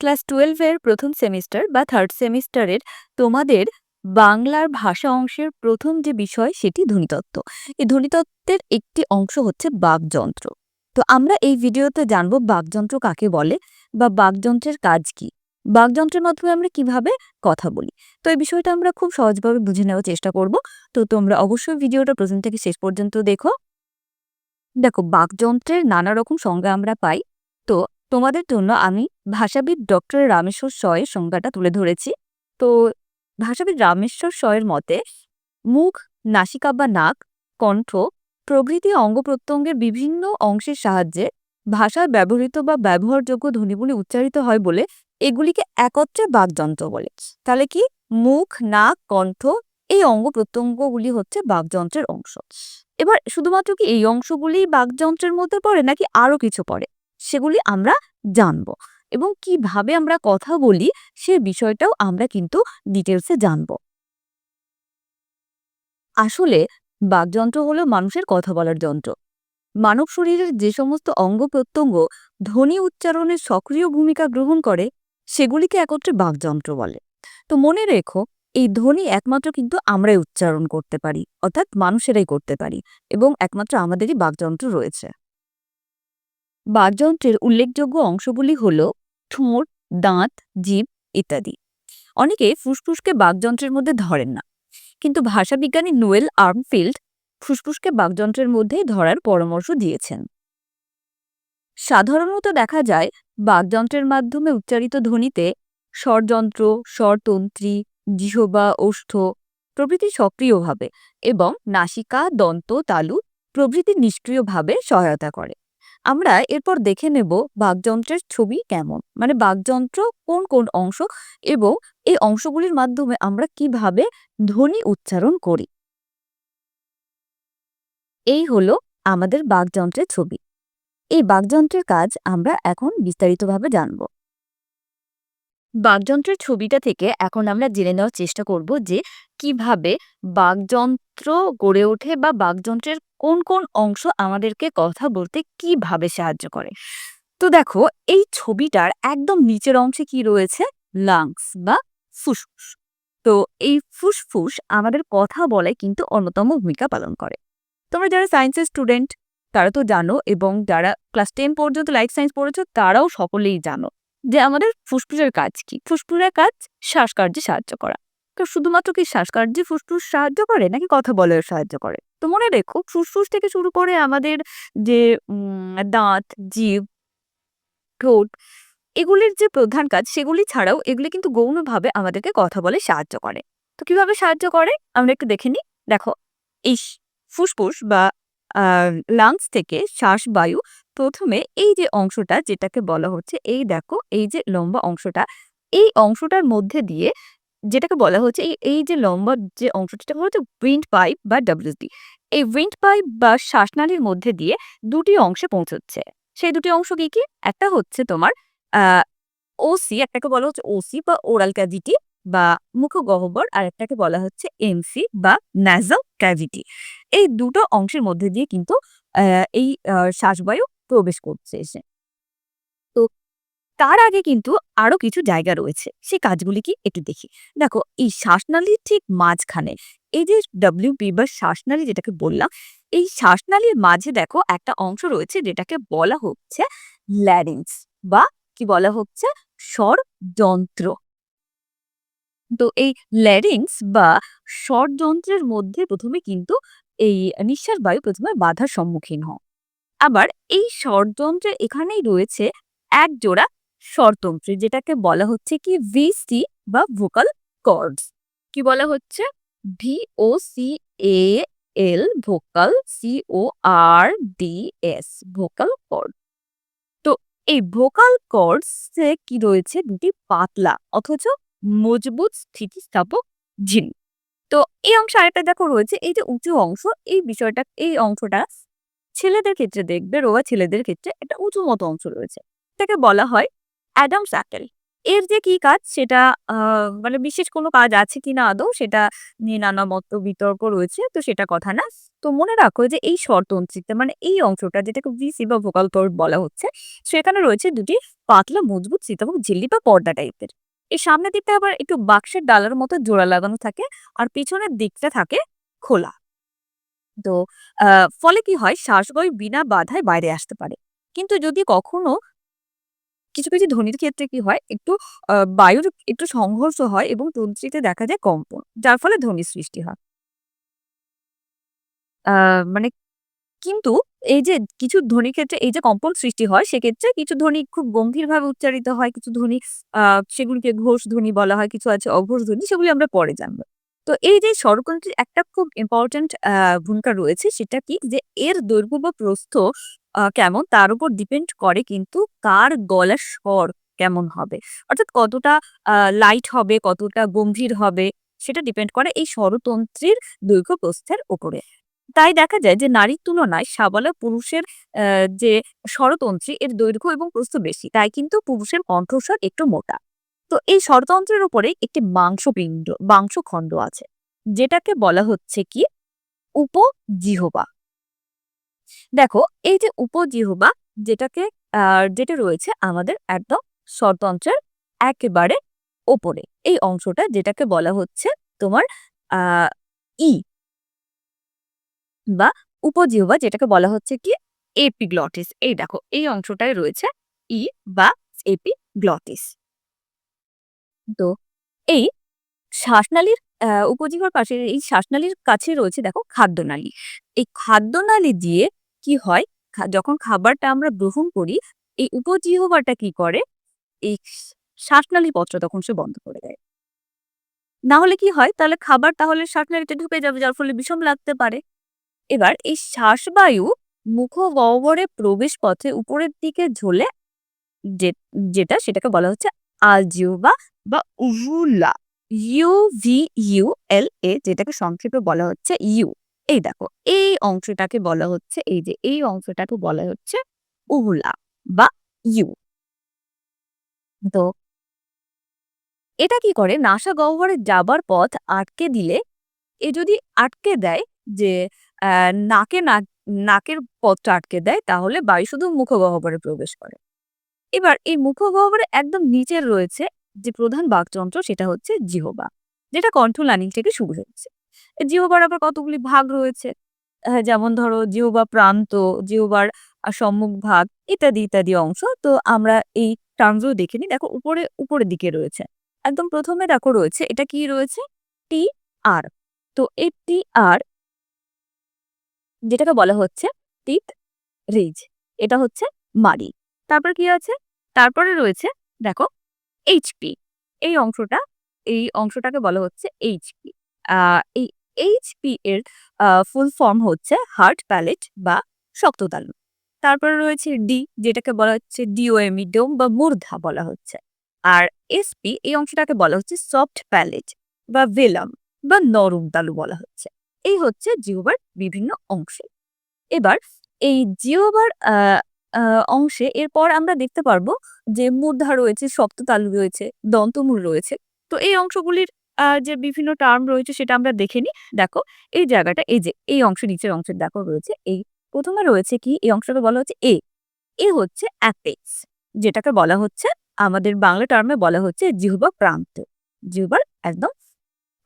Class টুয়েলভের প্রথম semester বা থার্ড সেমিস্টারের তোমাদের বাংলার ভাষা অংশের প্রথম যে বিষয় সেটি ধ্বনিতত্ত্ব। এই ধ্বনিতত্ত্বের একটি অংশ হচ্ছে বাকযন্ত্র। তো আমরা এই ভিডিওতে জানব বাকযন্ত্র কাকে বলে বা বাকযন্ত্রের কাজ কি। বাকযন্ত্রের মাধ্যমে আমরা কীভাবে কথা বলি। তো এই বিষয়টা আমরা খুব সহজভাবে বুঝে নেওয়ার চেষ্টা করব। তো তোমরা অবশ্যই ভিডিওটা প্রথম থেকে শেষ পর্যন্ত দেখো। দেখো, বাকযন্ত্রের নানা রকম সংজ্ঞা আমরা পাই। তো তোমাদের জন্য আমি ভাষাবিদ ডক্টর রামেশ্বর শয়ের সংজ্ঞাটা তুলে ধরেছি। তো ভাষাবিদ রামেশ্বর শয়ের মতে, মুখ, নাসিকা বা নাক, কণ্ঠ, প্রভৃতি অঙ্গ প্রত্যঙ্গের বিভিন্ন অংশের সাহায্যে ভাষায় ব্যবহৃত বা ব্যবহারযোগ্য ধ্বনিগুলি উচ্চারিত হয় বলে এগুলিকে একত্রে বাকযন্ত্র বলে। তাহলে কি? মুখ, নাক, কণ্ঠ এই অঙ্গ প্রত্যঙ্গগুলি হচ্ছে বাকযন্ত্রের অংশ। এবার শুধুমাত্র কি এই অংশগুলি বাকযন্ত্রের মধ্যে পড়ে নাকি আরও কিছু পড়ে? সেগুলি আমরা জানব এবং কীভাবে আমরা কথা বলি সে বিষয়টাও আমরা কিন্তু ডিটেলসে জানব। আসলে বাকযন্ত্র হলো মানুষের কথা বলার যন্ত্র। মানব শরীরের যে সমস্ত অঙ্গ প্রত্যঙ্গ ধ্বনি উচ্চারণের সক্রিয় ভূমিকা গ্রহণ করে, সেগুলিকে একত্রে বাকযন্ত্র বলে। তো মনে রেখো, এই ধ্বনি একমাত্র কিন্তু আমরাই উচ্চারণ করতে পারি, অর্থাৎ মানুষেরাই করতে পারি এবং একমাত্র আমাদেরই বাকযন্ত্র রয়েছে। বাকযন্ত্রের উল্লেখযোগ্য অংশগুলি হল ঠোঁট, দাঁত জীব ইত্যাদি। অনেকে ফুসফুসকে বাকযন্ত্রের মধ্যে ধরেন না। কিন্তু ভাষাবিজ্ঞানী নোয়েল আর্মফিল্ড ফুসফুসকে বাকযন্ত্রের মধ্যেই ধরার পরামর্শ দিয়েছেন। সাধারণত দেখা যায়, বাকযন্ত্রের মাধ্যমে উচ্চারিত ধ্বনিতে স্বরযন্ত্র, স্বরতন্ত্রী, জিহবা, ওষ্ঠ প্রভৃতি সক্রিয়ভাবে এবং নাসিকা, দন্ত, তালু প্রভৃতি নিষ্ক্রিয়ভাবে সহায়তা করে। আমরা এরপর দেখে নেব বাকযন্ত্রের ছবি কেমন। মানে বাকযন্ত্র কোন কোন অংশ এবং এই অংশগুলির মাধ্যমে আমরা কীভাবে ধ্বনি উচ্চারণ করি। এই হলো আমাদের বাকযন্ত্রের ছবি। এই বাকযন্ত্রের কাজ আমরা এখন বিস্তারিতভাবে জানব। বাকযন্ত্রের ছবিটা থেকে এখন আমরা জেনে নেওয়ার চেষ্টা করব যে কীভাবে বাকযন্ত্র গড়ে ওঠে বা বাকযন্ত্রের কোন কোন অংশ আমাদেরকে কথা বলতে কীভাবে সাহায্য করে? তো দেখো, এই ছবিটার একদম নিচের অংশে কি রয়েছে? লাংস বা ফুসফুস। তো এই ফুসফুস আমাদের কথা বলায় কিন্তু অন্যতম ভূমিকা পালন করে। তোমরা যারা সায়েন্সের স্টুডেন্ট তারা তো জানো এবং যারা ক্লাস টেন পর্যন্ত লাইফ সায়েন্স পড়েছ, তারাও সকলেই জানো যে আমাদের ফুসফুসের কাজ কি? ফুসফুসের কাজ শ্বাসকার্যে সাহায্য করা। শুধুমাত্র কি শ্বাসকার্যে ফুসফুস সাহায্য করে নাকি কথা বলার সাহায্য করে? তো মনে রেখো, ফুসফুস থেকে শুরু করে আমাদের যে দাঁত জীব ঠোঁট, এগুলির যে প্রধান কাজ, সেগুলি ছাড়াও এগুলি কিন্তু গৌণভাবে আমাদেরকে কথা বলে সাহায্য করে। তো কীভাবে সাহায্য করে? আমরা একটু দেখে নিই। দেখো এই ফুসফুস বা লাংস থেকে শ্বাস বায়ু প্রথমে এই যে অংশটা, যেটাকে বলা হচ্ছে, এই দেখো, এই যে লম্বা অংশটা, এই অংশটার মধ্যে দিয়ে যেটাকে বলা হচ্ছে এই যে লম্বা যে অংশটা হচ্ছে উইন্ড পাইপ বা ডাব্লিউডি এই উইন্ড পাইপ বা শ্বাসনালীর মধ্যে দিয়ে দুটি অংশে পৌঁছচ্ছে। সেই দুটি অংশ কি কি? একটা হচ্ছে তোমার ওসি একটাকে বলা হচ্ছে ওসি বা ওরাল ক্যাভিটি বা মুখ মুখগহ্বর, আর একটাকে বলা হচ্ছে এমসি বা ন্যাজাল ক্যাভিটি এই দুটো অংশের মধ্যে দিয়ে কিন্তু এই শ্বাসবায়ু প্রবেশ করছে এসে। তার আগে কিন্তু আরও কিছু জায়গা রয়েছে। সেই কাজগুলি কি একটু দেখি। দেখো, এই শ্বাসনালীর ঠিক মাঝখানে, এই যে ডাব্লিউপি বা শ্বাসনালী যেটাকে বললাম, এই শ্বাসনালীর মাঝে দেখো একটা অংশ রয়েছে যেটাকে বলা হচ্ছে ল্যারিংস বা কি বলা হচ্ছে? স্বর যন্ত্র তো এই ল্যারিংস বা স্বরযন্ত্রের মধ্যে প্রথমে কিন্তু এই নিঃশ্বাস বায়ু প্রথমে বাধার সম্মুখীন হয় আবার এই স্বরযন্ত্রের এখানেই রয়েছে এক জোড়া স্বরতন্ত্রী যেটাকে বলা হচ্ছে কি ভিসি বা ভোকাল কর্ডস কি বলা হচ্ছে? V O C A L vocal C O R D S vocal cord তো এই ভোকাল কর্ডস কি রয়েছে? দুটি পাতলা অথচ মজবুত স্থিতিস্থাপক ঝিল। তো এই অংশ আরেকটা দেখো রয়েছে, এই যে উঁচু অংশ, এই বিষয়টা, এই অংশটা ছেলেদের ক্ষেত্রে দেখবে রোয়া ছেলেদের ক্ষেত্রে একটা উঁচু মতো অংশ রয়েছে। এটাকে বলা হয় অ্যাডামস অ্যাপেল এর যে কি কাজ সেটা মানে বিশেষ কোনো কাজ আছে কি না আদৌ সেটা নিয়ে নানা মত বিতর্ক রয়েছে। তো সেটা কথা না। তো মনে রাখো যে এই স্বরতন্ত্রীতে মানে এই অংশটা যেটাকে ভিসি বা ভোকাল কর্ড বলা হচ্ছে, সেখানে রয়েছে দুটি পাতলা মজবুত চিতাভোগ ঝিল্লি বা পর্দা টাইপের। এর সামনের দিকটা আবার একটু বাক্সের ডালার মতো জোড়া লাগানো থাকে আর পিছনের দিকটা থাকে খোলা। তো ফলে কি হয় শ্বাসগয় বিনা বাধায় বাইরে আসতে পারে। কিন্তু যদি কখনো কিছু, কিছু ধ্বনির ক্ষেত্রে কি হয় একটু বায়ুর একটু সংঘর্ষ হয় এবং তন্ত্রীতে দেখা যায় কম্পন। যার ফলে ধ্বনির সৃষ্টি হয়। মানে কিন্তু এই যে কিছু ধ্বনির ক্ষেত্রে এই যে কম্পন সৃষ্টি হয় সেক্ষেত্রে কিছু ধ্বনি খুব গম্ভীরভাবে উচ্চারিত হয়। কিছু ধ্বনি সেগুলিকে ঘোষ ধ্বনি বলা হয়। কিছু আছে অঘোষ ধ্বনি সেগুলি আমরা পরে জানব। তো এই যে স্বরতন্ত্রের একটা খুব ইম্পোর্টেন্ট ভূমিকা রয়েছে সেটা কি যে এর দৈর্ঘ্য বা প্রস্থ কেমন তার উপর ডিপেন্ড করে কিন্তু কার গলার স্বর কেমন হবে। অর্থাৎ কতটা লাইট হবে, কতটা গম্ভীর হবে সেটা ডিপেন্ড করে এই স্বরতন্ত্রীর দৈর্ঘ্য প্রস্থের উপরে। তাই দেখা যায় যে নারীর তুলনায় সাবালক পুরুষের যে স্বরতন্ত্রী এর দৈর্ঘ্য এবং প্রস্থ বেশি। তাই কিন্তু পুরুষের কণ্ঠস্বর একটু মোটা। তো এই স্বরতন্ত্রের উপরে একটি মাংসপিণ্ড, মাংসখণ্ড আছে। যেটাকে বলা হচ্ছে কি উপজিহবা দেখো, এই যে উপজিহবা, যেটাকে যেটা রয়েছে আমাদের একদম স্বরতন্ত্রের একেবারে ওপরে। এই অংশটা যেটাকে বলা হচ্ছে তোমার ই। বা উপজিহবা, যেটাকে বলা হচ্ছে কি এপিগ্লটিস। এই দেখো, এই অংশটায় রয়েছে ই বা এপিগ্লটিস। তো এই শ্বাসনালীর, আ উপজিহ্বার পাশে এই শ্বাসনালীর কাছে রয়েছে দেখো খাদ্যনালী। এই খাদ্যনালী দিয়ে কি হয় যখন খাবারটা আমরা গ্রহণ করি, এই উপজিহ্বাটা কি করে এই শ্বাসনালী পথটা তখন সে বন্ধ করে দেয়। না হলে কি হয় তাহলে খাবার তাহলে শ্বাসনালীতে ঢুকে যাবে, যার ফলে বিষম লাগতে পারে। এবার এই শ্বাসবায়ু মুখগহ্বরে প্রবেশ পথে উপরের দিকে ঝোলে যেটা সেটাকে বলা হচ্ছে আলজিহ্বা বা উভুলা। ইউ-ভি-ইউ-এল-এ যেটাকে সংক্ষেপে বলা হচ্ছে ইউ। এই দেখো, এই অংশটাকে বলা হচ্ছে, এই যে এই অংশটাকে বলা হচ্ছে উহুলা বা ইউ। তো এটা কি করে নাসা গহ্বরে যাবার পথ আটকে দিলে, এ যদি আটকে দেয় যে নাকে নাক, নাকের পথটা আটকে দেয়, তাহলে বায়ু শুধু মুখগহ্বরে প্রবেশ করে। এবার এই মুখগহ্বরে একদম নিচে রয়েছে যে প্রধান বাকযন্ত্র সেটা হচ্ছে জিহ্বা। যেটা কণ্ঠনালী থেকে শুরু হচ্ছে। জিহ্বার আবার কতগুলি ভাগ রয়েছে। যেমন ধরো জিহ্বা প্রান্ত, জিহ্বার আ সম্মুখভাগ ইত্যাদি, ইত্যাদি অংশ। তো আমরা এই টার্মস দেখে নিই। দেখো উপরে উপরের দিকে রয়েছে। একদম প্রথমে দেখো রয়েছে এটা কি রয়েছে? টি আর। তো এই টি আর যেটাকে বলা হচ্ছে টিথ রিজ। এটা হচ্ছে মাড়ি। তারপর কি আছে? তারপরে রয়েছে দেখো এইচপি। এই অংশটা, এই অংশটাকে বলা হচ্ছে এইচপি। এই এইচপি এর ফুল ফর্ম হচ্ছে হার্ট প্যালেট বা শক্ততালু। তারপরে রয়েছে ডি যেটাকে বলা হচ্ছে ডিওএমি ডোম বা মূর্ধা বলা হচ্ছে। আর এসপি এই অংশটাকে বলা হচ্ছে সফট প্যালেট বা ভেলাম বা নরম তালু বলা হচ্ছে। এই হচ্ছে জিহ্বার বিভিন্ন অংশ। এবার, এই আ অংশে এরপর আমরা দেখতে পারব যে মূর্ধা রয়েছে, শক্ত তালু রয়েছে, দন্তমূল রয়েছে। তো এই অংশগুলির যে বিভিন্ন টার্ম রয়েছে সেটা আমরা দেখে নিই। দেখো এই জায়গাটা এই যে এই অংশ নিচের অংশে দেখো রয়েছে এই প্রথমে রয়েছে কি এই অংশকে বলা হচ্ছে এ। এ হচ্ছে অ্যাপেক্স যেটাকে বলা হচ্ছে আমাদের বাংলা টার্মে বলা হচ্ছে জিহ্বা প্রান্ত। জিহ্বার একদম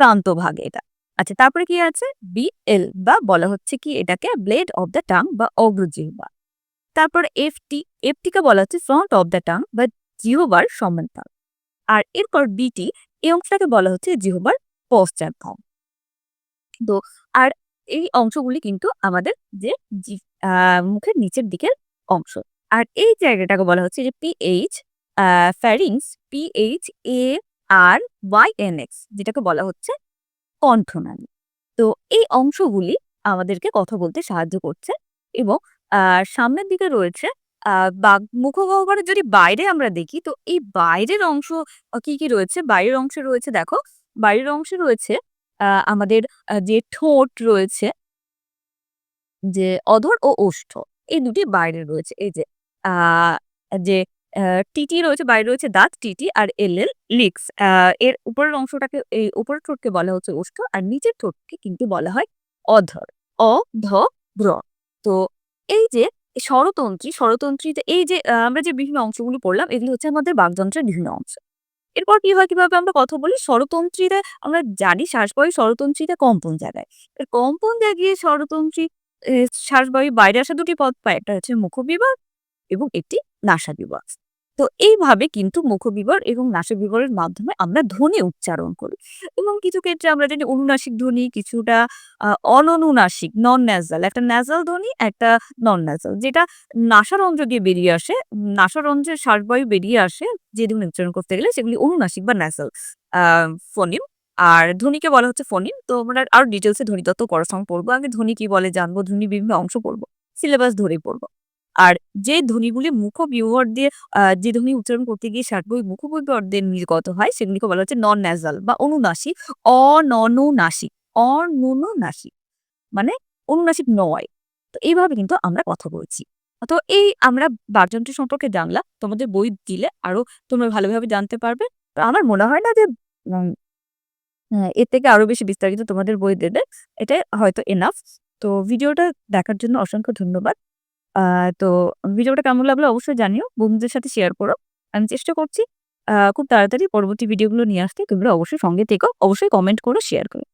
প্রান্তভাগ এটা। আচ্ছা তারপরে কি আছে? বি-এল বা বলা হচ্ছে কি এটাকে ব্লেড অফ দ্য টাং বা অগ্রজিহ্বা। তারপর এফ-টি, এফ-টিকে বলা হচ্ছে ফ্রন্ট অফ দ্য টাং বা জিহ্বার সম্মুখভাগ। আর এরপর বি-টি এই অংশটাকে বলা হচ্ছে জিহ্বার পশ্চাৎভাগ। তো আর এই অংশগুলি কিন্তু আমাদের যে মুখের নিচের দিকের অংশ। আর এই জায়গাটাকে বলা হচ্ছে যে পিএইচ ফ্যারিংস পি-এইচ-এ-আর-ওয়াই-এন-এক্স যেটাকে বলা হচ্ছে কণ্ঠনালী। তো এই অংশগুলি আমাদেরকে কথা বলতে সাহায্য করছে এবং আ সামনের দিকে রয়েছে আ বাগ মুখগহ্বরের যদি বাইরে আমরা দেখি তো এই বাইরের অংশ কি, কি রয়েছে? বাইরের অংশে রয়েছে দেখো, বাইরের অংশে রয়েছে আমাদের যে ঠোঁট রয়েছে যে অধর ও ওষ্ঠ এই দুটি বাইরে রয়েছে। এই যে যে টিটি রয়েছে, বাইরে রয়েছে দাঁত টিটি আর এল-এল লিক্স। আ এর উপরের অংশটাকে এই উপরের ঠোঁটকে বলা হচ্ছে ওষ্ঠ আর নিচের ঠোঁটকে কিন্তু বলা হয় অধর। অ, ধ, ব্র। তো এই যে স্বরতন্ত্রী, স্বরতন্ত্রীতে এই যে আমরা যে বিভিন্ন অংশগুলো পড়লাম এগুলো হচ্ছে আমাদের বাকযন্ত্রের বিভিন্ন অংশ। এরপর কি হয় কীভাবে আমরা কথা বলি? স্বরতন্ত্রীতে আমরা জানি শ্বাসবায়ু স্বরতন্ত্রীতে কম্পন। এর কম্পন জাগিয়ে স্বরতন্ত্রী শ্বাসবায়ু বাইরে আসা দুটি পথ পায়। একটা হচ্ছে মুখবিবর এবং একটি নাসাবিবর। তো এইভাবে কিন্তু মুখবিবর এবং নাসাবিবরের মাধ্যমে আমরা ধ্বনি উচ্চারণ করি। এবং কিছু ক্ষেত্রে আমরা জানি অনুনাসিক ধ্বনি, কিছুটা অননুনাসিক নন ন্যাসাল একটা ন্যাসাল ধ্বনি, একটা নন ন্যাসাল যেটা নাসারন্ধ্র দিয়ে বেরিয়ে আসে। নাসারন্ধ্রের শ্বাসবায়ু বেরিয়ে আসে যে ধ্বনি উচ্চারণ করতে গেলে সেগুলি অনুনাসিক বা ন্যাসাল আ ফোনিম। আর ধ্বনিকে বলা হচ্ছে ফোনিম। তো আমরা আরও ডিটেলসে এ ধ্বনিতত্ত্ব পড়ার সময় পড়ব। আগে ধ্বনি কি বলে জানব, ধ্বনির বিভিন্ন অংশ পড়ব সিলেবাস ধরেই পড়ব। আর যে ধ্বনিগুলি মুখবিবর দিয়ে যে ধ্বনি উচ্চারণ করতে গিয়ে শ্বাসবায়ু মুখবিবর দিয়ে নির্গত হয় সেগুলিকে বলা হচ্ছে নন ন্যাসাল বা অনুনাসিক, অননুনাসিক, অননুনাসিক মানে অনুনাসিক নয়। তো এইভাবে কিন্তু আমরা কথা বলছি। তো এই আমরা বাকযন্ত্র সম্পর্কে জানলাম। তোমাদের বই দিলে আরও তোমরা ভালোভাবে জানতে পারবে। তো আমার মনে হয় না যে হ্যাঁ, এর থেকে আরও বেশি বিস্তারিত তোমাদের বই দেবে। এটাই হয়তো এনাফ। তো ভিডিওটা দেখার জন্য অসংখ্য ধন্যবাদ। আ তো ভিডিওটা কেমন লাগল অবশ্যই জানিও। বন্ধুদের সাথে শেয়ার করো। আমি চেষ্টা করছি খুব তাড়াতাড়ি পরবর্তী ভিডিওগুলো নিয়ে আসতে। তোমরা অবশ্যই সঙ্গে থেকো। অবশ্যই কমেন্ট করো, শেয়ার করো।